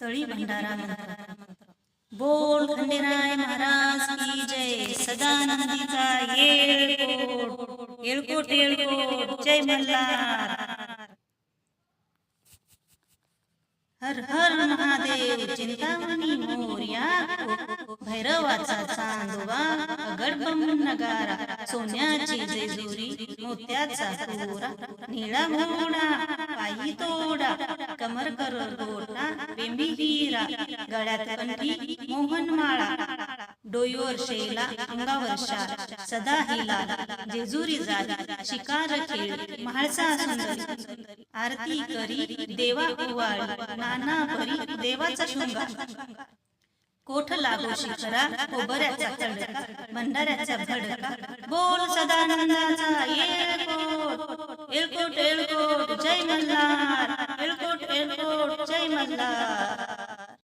तळी भंडारा मंत्र. बोल खंडेराय महाराज की जय. सदानंदीचा येळकोट येळकोट येळकोट. जय मल्हार. हर हर महादेव चिंतामणी मोर्या. भैरवाचा चांदोबा गडबम नगारा. सोन्याची जेजुरी मोत्याचा कोरा. निळा घोडा पायी तोडा कमर कर गोटा बेंबी हिरा गळ्यात कंठी मोहन माळा डोईवर शेला अंगावर शाल सदा हिला जेजुरी जाली शिकार खेळ म्हाळसा सुंदरी आरती करी देवा ओवाळी नाना परी देवाचा शृंगार. कोठ लागू शिखरा कोबऱ्याचा तडका भंडाऱ्याचा भडका बोल सदानंदाचा येळकोट येळकोट येळकोट जय मल्हार